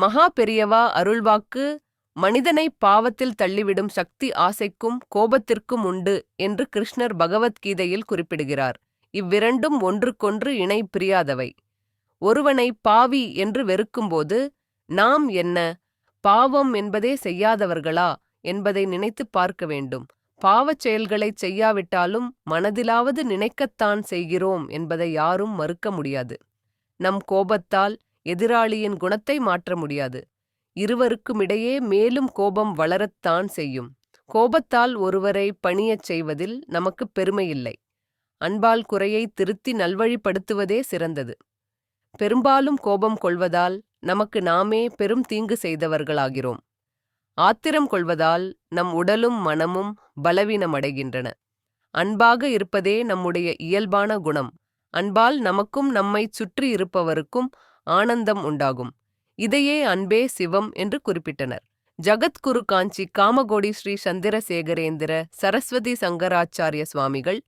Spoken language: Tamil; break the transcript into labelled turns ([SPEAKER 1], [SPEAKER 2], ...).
[SPEAKER 1] மகா பெரியவா அருள்வாக்கு மனிதனை பாவத்தில் தள்ளிவிடும் சக்தி ஆசைக்கும் கோபத்திற்கும் உண்டு என்று கிருஷ்ணர் பகவத்கீதையில் குறிப்பிடுகிறார். இவ்விரண்டும் ஒன்றுக்கொன்று இணை பிரியாதவை. ஒருவனை பாவி என்று வெறுக்கும்போது நாம் என்ன? பாவம் என்பதே செய்யாதவர்களா என்பதை நினைத்துப் பார்க்க வேண்டும். பாவச் செயல்களைச் செய்யாவிட்டாலும் மனதிலாவது நினைக்கத்தான் செய்கிறோம் என்பதை யாரும் மறுக்க முடியாது. நம் கோபத்தால் எதிராளியின் குணத்தை மாற்ற முடியாது. இருவருக்குமிடையே மேலும் கோபம் வளரத்தான் செய்யும். கோபத்தால் ஒருவரை பணியச் செய்வதில் நமக்கு பெருமையில்லை. அன்பால் குறையை திருத்தி நல்வழிப்படுத்துவதே சிறந்தது. பெரும்பாலும் கோபம் கொள்வதால் நமக்கு நாமே பெரும் தீங்கு செய்தவர்களாகிறோம். ஆத்திரம் கொள்வதால் நம் உடலும் மனமும் பலவீனமடைகின்றன. அன்பாக இருப்பதே நம்முடைய இயல்பான குணம். அன்பால் நமக்கும் நம்மை சுற்றி இருப்பவருக்கும் ஆனந்தம் உண்டாகும். இதையே அன்பே சிவம் என்று குறிப்பிட்டனர். ஜகத்குரு காஞ்சி காமகோடி ஸ்ரீ சந்திரசேகரேந்திர சரஸ்வதி சங்கராச்சாரிய சுவாமிகள்